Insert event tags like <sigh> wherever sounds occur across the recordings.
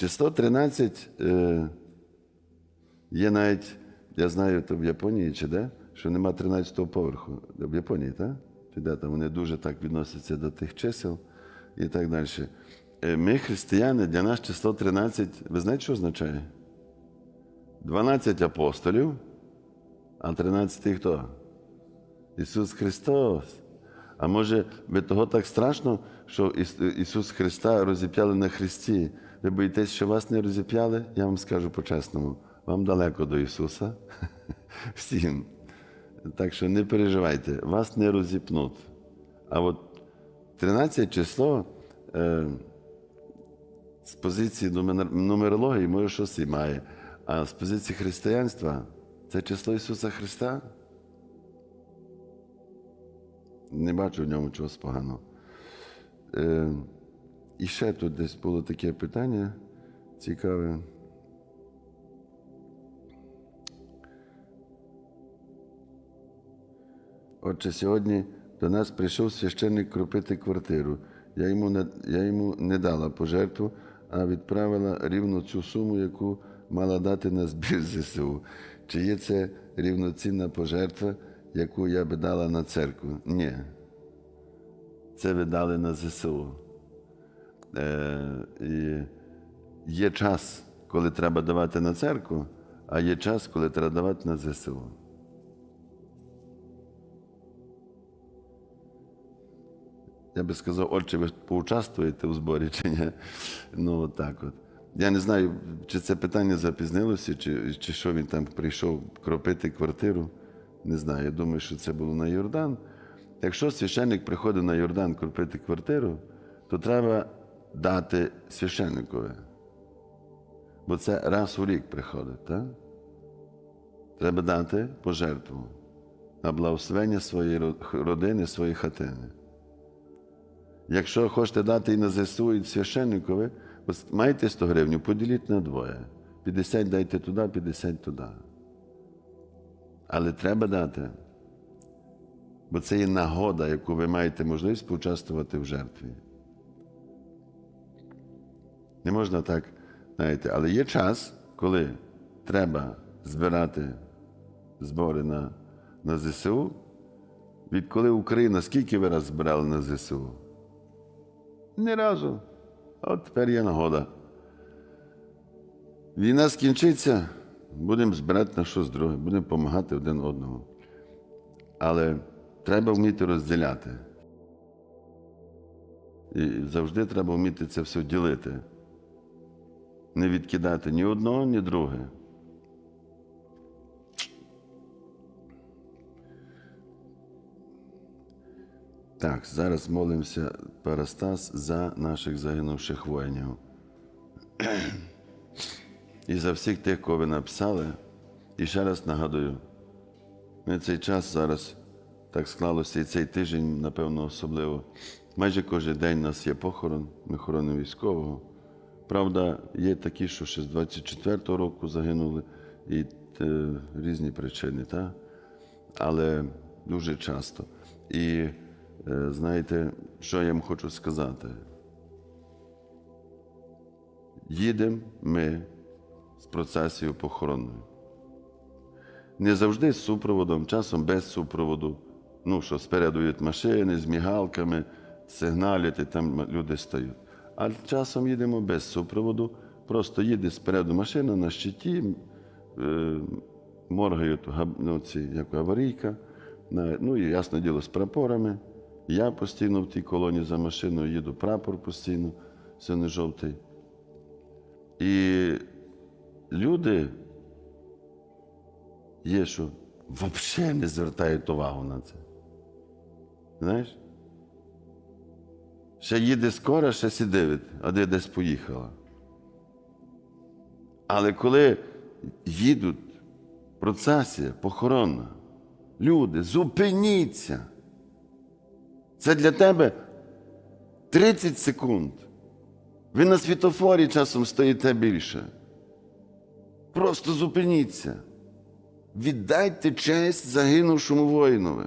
Число 13 е, є навіть, я знаю, то в Японії чи де, що нема 13-го поверху. В Японії, так? Чи де там вони дуже так відносяться до тих чисел і так далі. Е, Ми, християни, для нас число 13, ви знаєте, що означає? 12 апостолів, а 13 хто? Ісус Христос. А може, ви того так страшно, що Іс- Ісус Христа розіп'яли на Христі. Ви боїтесь, що вас не розіп'яли? Я вам скажу по-чесному, вам далеко до Ісуса. <laughs> Всім. Так що не переживайте, вас не розіпнуть. А от 13 число е, з позиції нумерології, може, щось і має. А з позиції християнства це число Ісуса Христа. Не бачу в ньому чогось поганого. Е, і ще тут десь було таке питання цікаве. Отже, сьогодні до нас прийшов священник кропити квартиру. Я йому не, я йому не дала пожертву, а відправила рівно цю суму, яку мала дати на збір <laughs> ЗСУ. Чи є це рівноцінна пожертва, яку я би дала на церкву? Ні. Це ви дали на ЗСУ. Е, є час, коли треба давати на церкву, а є час, коли треба давати на ЗСУ. Я би сказав, отче, ви поучаствуєте у зборі чи ні? Ну, так от. Я не знаю, чи це питання запізнилося, чи, чи що він там прийшов кропити квартиру. Не знаю. Я думаю, що це було на Йордан. Якщо священник приходить на Йордан кропити квартиру, то треба дати священникові. Бо це раз у рік приходить, так? Треба дати пожертву на благословення своєї родини, своєї хатини. Якщо хочете дати і на ЗСУ, і священникові, маєте 100 гривень, поділіть на двоє. 50 дайте туди, 50 туди. Але треба дати. Бо це є нагода, яку ви маєте можливість поучаствувати в жертві. Не можна так, знаєте, але є час, коли треба збирати збори на, на ЗСУ. Відколи Україна, скільки ви раз збирали на ЗСУ? Ні разу. От тепер є нагода. Війна скінчиться, будемо збирати на щось друге, будемо допомагати один одному. Але треба вміти розділяти. І завжди треба вміти це все ділити. Не відкидати ні одного, ні друге. Так, зараз молимося, Парастас, за наших загинувших воїнів. І за всіх тих, кого ви написали. І ще раз нагадую, ми цей час зараз так склалося, і цей тиждень, напевно, особливо. Майже кожен день у нас є похорон, ми хоронимо військового. Правда, є такі, що ще з 24-го року загинули, і е, різні причини, та? але дуже часто. І е, знаєте, що я вам хочу сказати? Їдемо ми з процесією похоронною. Не завжди з супроводом, часом без супроводу. Ну, що спереду машини з мігалками, сигналять, і там люди стають. А часом їдемо без супроводу, просто їде спереду машина на щиті, е, габ- ну, ці, як аварійка, ну і ясне діло з прапорами. Я постійно в тій колоні за машиною їду, прапор постійно, сино-жовтий. І люди є, що взагалі не звертають увагу на це. Знаєш? Ще їде скоро, ще сидить, а де десь поїхала. Але коли їдуть процесія похоронна, люди, зупиніться. Це для тебе 30 секунд. Ви на світофорі часом стоїте більше. Просто зупиніться. Віддайте честь загинувшому воїнові.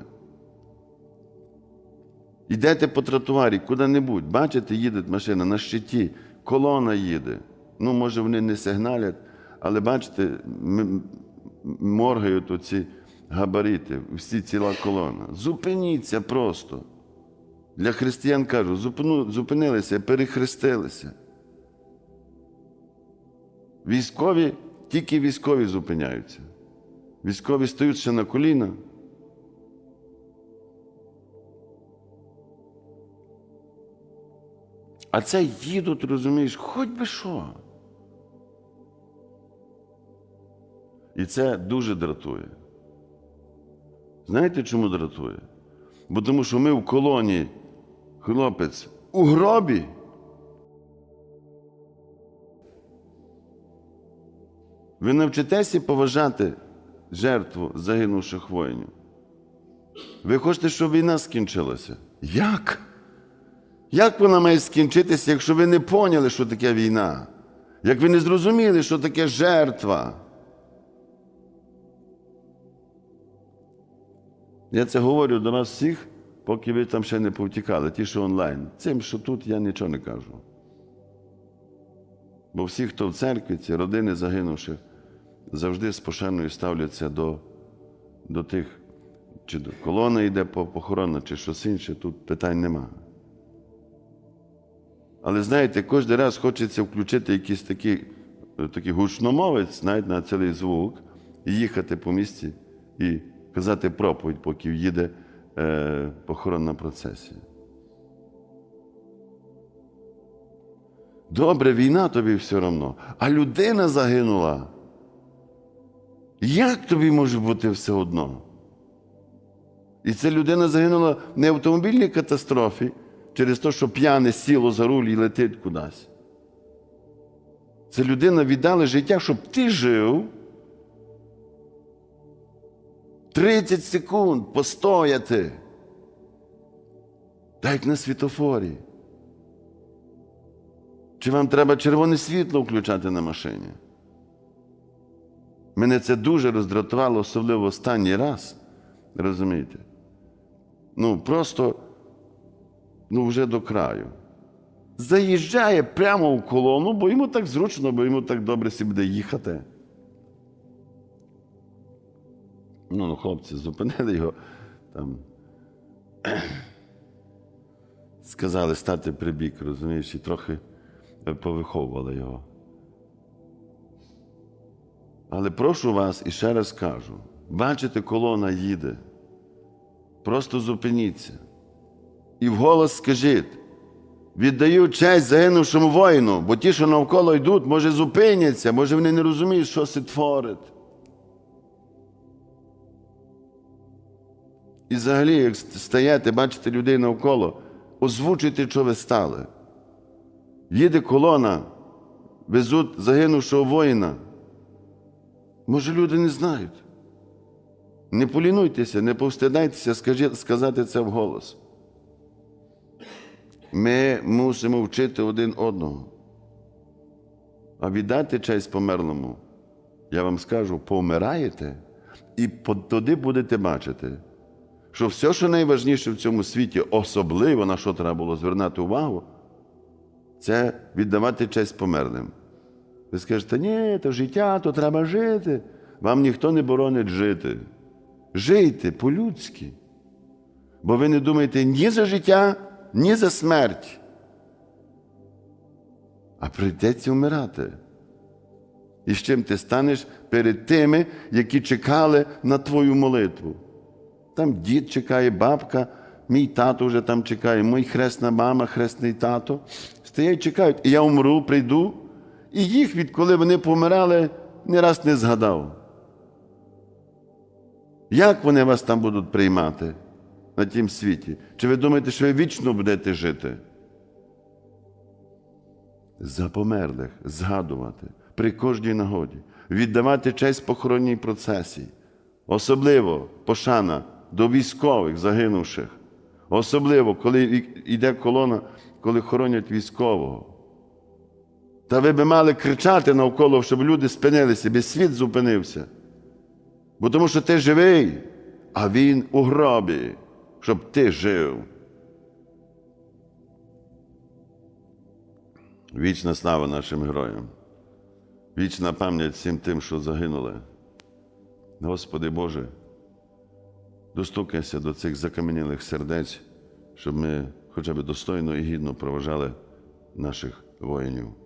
Йдете по тротуарі куди-небудь, бачите, їде машина на щиті, колона їде. Ну, може, вони не сигналять, але бачите, моргають оці габарити, всі ціла колона. Зупиніться просто. Для християн кажу, зупинилися, перехрестилися. Військові, тільки військові зупиняються. Військові стають ще на коліна. А це їдуть, розумієш, хоч би що. І це дуже дратує. Знаєте, чому дратує? Бо тому що ми в колоні, хлопець, у гробі. Ви навчитеся поважати жертву загинувших воїнів. Ви хочете, щоб війна скінчилася? Як? Як вона має скінчитися, якщо ви не поняли, що таке війна? Як ви не зрозуміли, що таке жертва? Я це говорю до вас всіх, поки ви там ще не повтікали, ті, що онлайн. Цим, що тут, я нічого не кажу. Бо всі, хто в церкві, ці родини загинувших, завжди з пошаною ставляться до, до тих, чи до колона йде по похорона, чи щось інше, тут питань нема. Але знаєте, кожен раз хочеться включити якийсь такий, такий гучномовець, навіть на цілий звук, і їхати по місці і казати проповідь, поки їде е, похоронна процесія. Добре, війна тобі все одно, а людина загинула. Як тобі може бути все одно? І ця людина загинула не в автомобільній катастрофі через те, що п'яне сіло за руль і летить кудись. Це людина віддала життя, щоб ти жив. 30 секунд постояти. Так як на світофорі. Чи вам треба червоне світло включати на машині? Мене це дуже роздратувало, особливо останній раз. Розумієте? Ну, просто ну, вже до краю. Заїжджає прямо в колону, бо йому так зручно, бо йому так добре сі буде їхати. Ну, ну, хлопці зупинили його там. Сказали стати прибік, розумієш, і трохи повиховували його. Але прошу вас і ще раз кажу: бачите, колона їде. Просто зупиніться. І вголос скажіть: віддаю честь загинувшому воїну, бо ті, що навколо йдуть, може зупиняться, може вони не розуміють, що це творить. І взагалі, як стаєте, бачите людей навколо, озвучуйте, що ви стали. Їде колона, везуть загинувшого воїна. Може, люди не знають. Не полінуйтеся, не повстидайтеся скажи, сказати це вголос. Ми мусимо вчити один одного. А віддати честь померлому, я вам скажу, помираєте, і тоді будете бачити, що все, що найважніше в цьому світі, особливо на що треба було звернути увагу, це віддавати честь померлим. Ви скажете, ні, то життя, то треба жити. Вам ніхто не боронить жити. Жийте по-людськи. Бо ви не думаєте ні за життя, ні за смерть. А прийдеться вмирати. І з чим ти станеш перед тими, які чекали на твою молитву. Там дід чекає, бабка, мій тато вже там чекає, мій хресна мама, хресний тато. Стоять, чекають, і я умру, прийду, і їх, відколи вони помирали, ні раз не згадав. Як вони вас там будуть приймати на тім світі? Чи ви думаєте, що ви вічно будете жити? За померлих згадувати при кожній нагоді, віддавати честь похоронній процесії, особливо пошана до військових загинувших, особливо, коли йде колона, коли хоронять військового. Та ви би мали кричати навколо, щоб люди спинилися, би світ зупинився. Бо тому що ти живий, а він у гробі, щоб ти жив. Вічна слава нашим героям. Вічна пам'ять всім тим, що загинули. Господи Боже, достукайся до цих закам'янілих сердець, щоб ми хоча б достойно і гідно проважали наших воїнів.